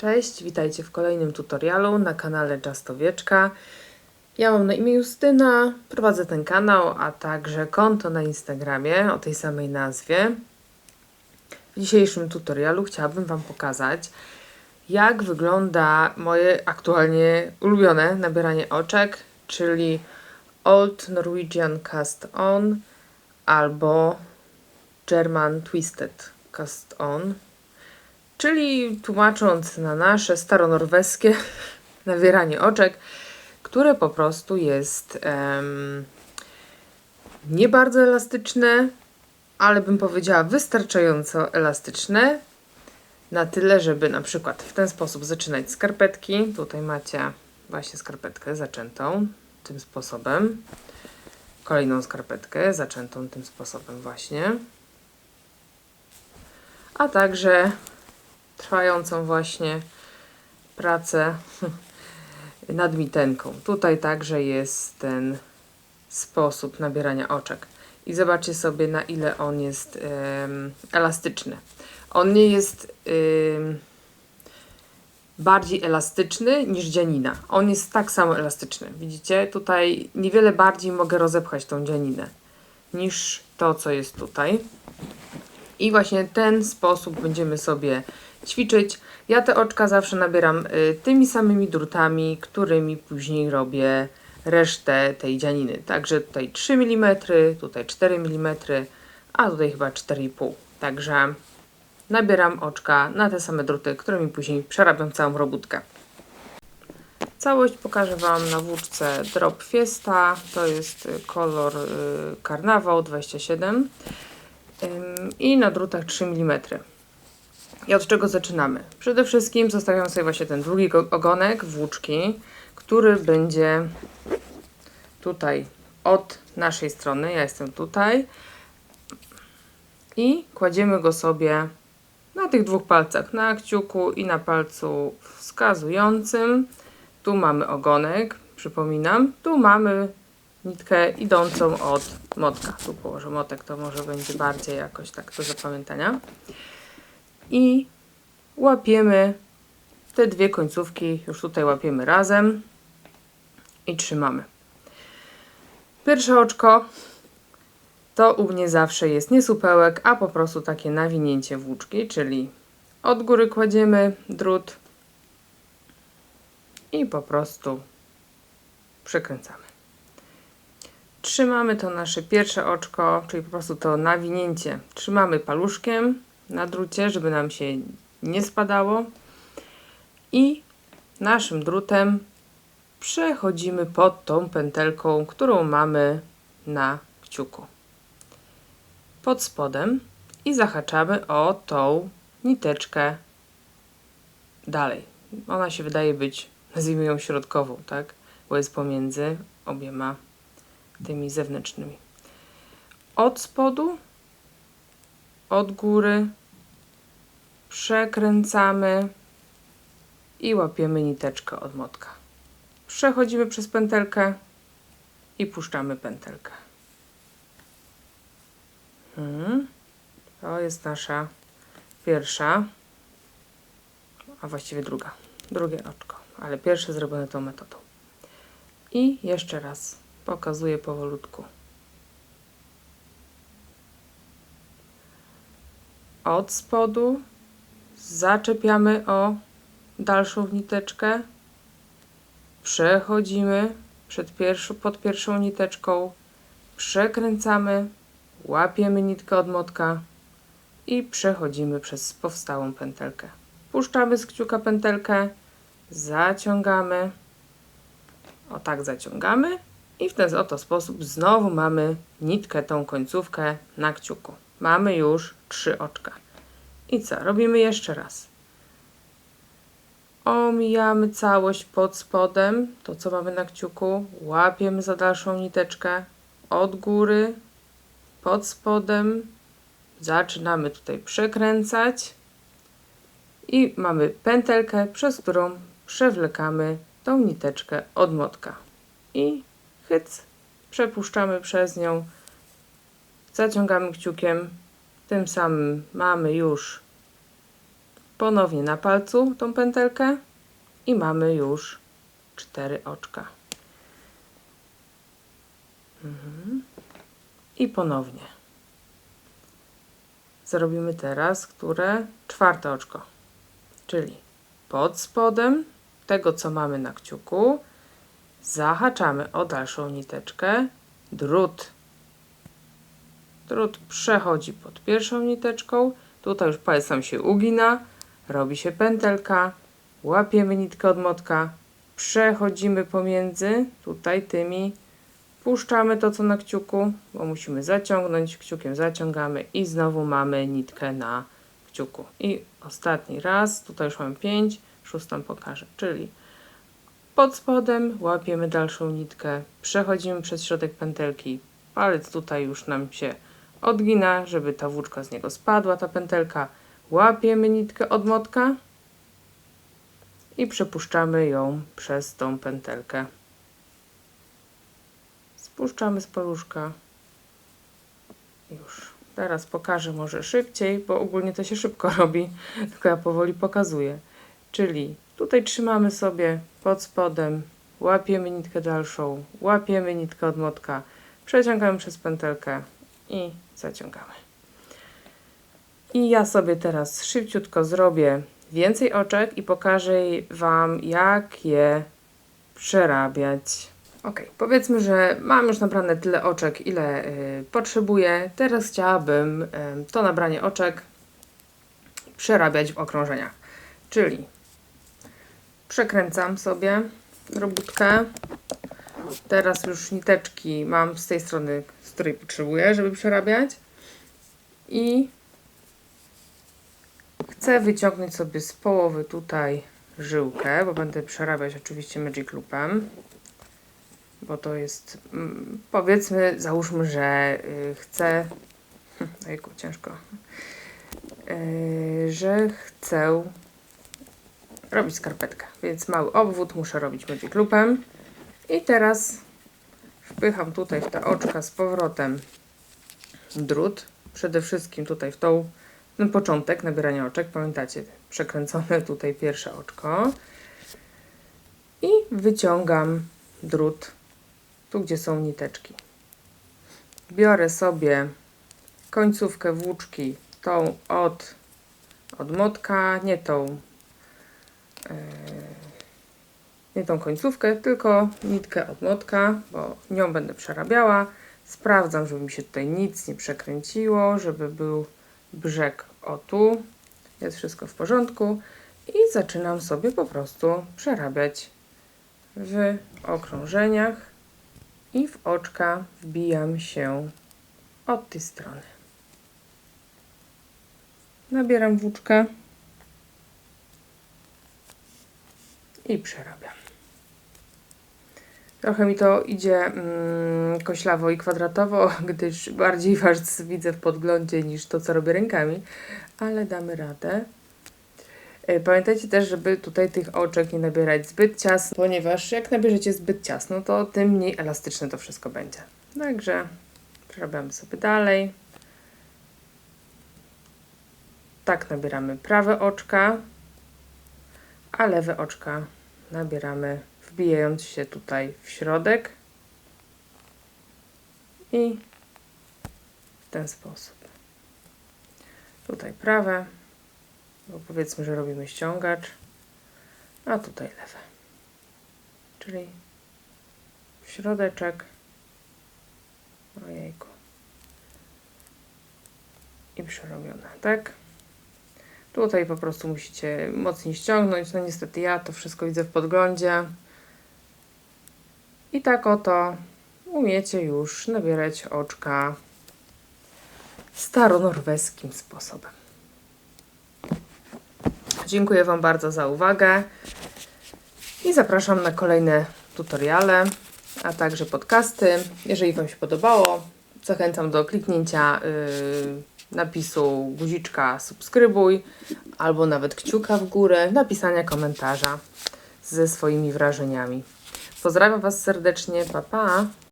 Cześć, witajcie w kolejnym tutorialu na kanale Justowieczka. Ja mam na imię Justyna, prowadzę ten kanał, a także konto na Instagramie o tej samej nazwie. W dzisiejszym tutorialu chciałabym Wam pokazać, jak wygląda moje aktualnie ulubione nabieranie oczek, czyli Old Norwegian Cast On albo German Twisted Cast On. Czyli tłumacząc na nasze staronorweskie nawieranie oczek, które po prostu jest nie bardzo elastyczne, ale bym powiedziała wystarczająco elastyczne. Na tyle, żeby na przykład w ten sposób zaczynać skarpetki. Tutaj macie właśnie skarpetkę zaczętą tym sposobem. Kolejną skarpetkę zaczętą tym sposobem właśnie. A także trwającą właśnie pracę nad mitenką. Tutaj także jest ten sposób nabierania oczek. I zobaczcie sobie, na ile on jest elastyczny. On nie jest bardziej elastyczny niż dzianina. On jest tak samo elastyczny. Widzicie? Tutaj niewiele bardziej mogę rozepchać tą dzianinę niż to, co jest tutaj. I właśnie ten sposób będziemy sobie ćwiczyć. Ja te oczka zawsze nabieram y, tymi samymi drutami, którymi później robię resztę tej dzianiny. Także tutaj 3 mm, tutaj 4 mm, a tutaj chyba 4,5. Także nabieram oczka na te same druty, którymi później przerabiam całą robótkę. Całość pokażę Wam na włóczce Drop Fiesta. To jest y, kolor y, Carnaval 27 ym, i na drutach 3 mm. I od czego zaczynamy? Przede wszystkim zostawiam sobie właśnie ten długi go- ogonek włóczki, który będzie tutaj od naszej strony. Ja jestem tutaj. I kładziemy go sobie na tych dwóch palcach, na kciuku i na palcu wskazującym. Tu mamy ogonek, przypominam. Tu mamy nitkę idącą od motka. Tu położę motek, to może będzie bardziej jakoś tak do zapamiętania i łapiemy te dwie końcówki, już tutaj łapiemy razem i trzymamy. Pierwsze oczko to u mnie zawsze jest nie supełek, a po prostu takie nawinięcie włóczki, czyli od góry kładziemy drut i po prostu przekręcamy. Trzymamy to nasze pierwsze oczko, czyli po prostu to nawinięcie. Trzymamy paluszkiem na drucie, żeby nam się nie spadało. I naszym drutem przechodzimy pod tą pętelką, którą mamy na kciuku. Pod spodem i zahaczamy o tą niteczkę dalej. Ona się wydaje być, nazwijmy ją środkową, tak? Bo jest pomiędzy obiema tymi zewnętrznymi. Od spodu, od góry przekręcamy i łapiemy niteczkę od motka. Przechodzimy przez pętelkę i puszczamy pętelkę. Hmm. To jest nasza pierwsza, a właściwie druga, drugie oczko, ale pierwsze zrobione tą metodą. I jeszcze raz pokazuję powolutku. Od spodu zaczepiamy o dalszą niteczkę, przechodzimy przed pierwszą, pod pierwszą niteczką, przekręcamy, łapiemy nitkę od motka i przechodzimy przez powstałą pętelkę. Puszczamy z kciuka pętelkę, zaciągamy, o tak zaciągamy i w ten oto sposób znowu mamy nitkę, tą końcówkę na kciuku. Mamy już trzy oczka. I co? Robimy jeszcze raz. Omijamy całość pod spodem, to co mamy na kciuku, łapiemy za dalszą niteczkę. Od góry, pod spodem, zaczynamy tutaj przekręcać. I mamy pętelkę, przez którą przewlekamy tą niteczkę od motka i hyc, przepuszczamy przez nią, zaciągamy kciukiem, tym samym mamy już Ponownie na palcu tą pętelkę i mamy już cztery oczka. Mhm. I ponownie. Zrobimy teraz, które czwarte oczko, czyli pod spodem tego, co mamy na kciuku, zahaczamy o dalszą niteczkę, drut. Drut przechodzi pod pierwszą niteczką, tutaj już palec nam się ugina, robi się pętelka, łapiemy nitkę od motka, przechodzimy pomiędzy. Tutaj tymi, puszczamy to co na kciuku, bo musimy zaciągnąć, kciukiem zaciągamy i znowu mamy nitkę na kciuku. I ostatni raz, tutaj już mam 5, szóstą pokażę, czyli pod spodem łapiemy dalszą nitkę, przechodzimy przez środek pętelki, palec tutaj już nam się odgina, żeby ta włóczka z niego spadła, ta pętelka, łapiemy nitkę od motka i przepuszczamy ją przez tą pętelkę. Spuszczamy z paluszka. Już. Teraz pokażę może szybciej, bo ogólnie to się szybko robi, tylko ja powoli pokazuję. Czyli tutaj trzymamy sobie pod spodem, łapiemy nitkę dalszą, łapiemy nitkę od motka, przeciągamy przez pętelkę i zaciągamy. I ja sobie teraz szybciutko zrobię więcej oczek i pokażę Wam, jak je przerabiać. Ok, powiedzmy, że mam już nabrane tyle oczek, ile y, potrzebuję. Teraz chciałabym y, to nabranie oczek przerabiać w okrążeniach. Czyli przekręcam sobie robótkę. Teraz już niteczki mam z tej strony, której potrzebuję, żeby przerabiać. I chcę wyciągnąć sobie z połowy tutaj żyłkę, bo będę przerabiać oczywiście Magic Loopem bo to jest, mm, powiedzmy, załóżmy, że y, chcę, ojku, ciężko, y, że chcę robić skarpetkę, więc mały obwód muszę robić Magic Loopem i teraz wpycham tutaj w te oczka z powrotem drut, przede wszystkim tutaj w tą, ten początek nabierania oczek, pamiętacie, przekręcone tutaj pierwsze oczko. I wyciągam drut tu gdzie są niteczki. Biorę sobie końcówkę włóczki, tą od, od motka, nie tą, yy, nie tą końcówkę, tylko nitkę od motka, bo nią będę przerabiała. Sprawdzam, żeby mi się tutaj nic nie przekręciło, żeby był brzeg o tu. Jest wszystko w porządku. I zaczynam sobie po prostu przerabiać w okrążeniach i w oczka wbijam się od tej strony. Nabieram włóczkę i przerabiam. Trochę mi to idzie mm, koślawo i kwadratowo, gdyż bardziej was widzę w podglądzie niż to, co robię rękami, ale damy radę. E, pamiętajcie też, żeby tutaj tych oczek nie nabierać zbyt ciasno, ponieważ jak nabierzecie zbyt ciasno, to tym mniej elastyczne to wszystko będzie. Także przerabiamy sobie dalej. Tak nabieramy prawe oczka, a lewe oczka nabieramy wbijając się tutaj w środek i w ten sposób. Tutaj prawe, bo powiedzmy, że robimy ściągacz, a tutaj lewe. Czyli w środeczek, ojejku, i przerobione, tak? Tutaj po prostu musicie mocniej ściągnąć, no niestety ja to wszystko widzę w podglądzie. I tak oto umiecie już nabierać oczka staronorweskim sposobem. Dziękuję Wam bardzo za uwagę i zapraszam na kolejne tutoriale, a także podcasty. Jeżeli Wam się podobało, zachęcam do kliknięcia yy, napisu guziczka subskrybuj albo nawet kciuka w górę, napisania komentarza ze swoimi wrażeniami. Pozdrawiam Was serdecznie, pa pa!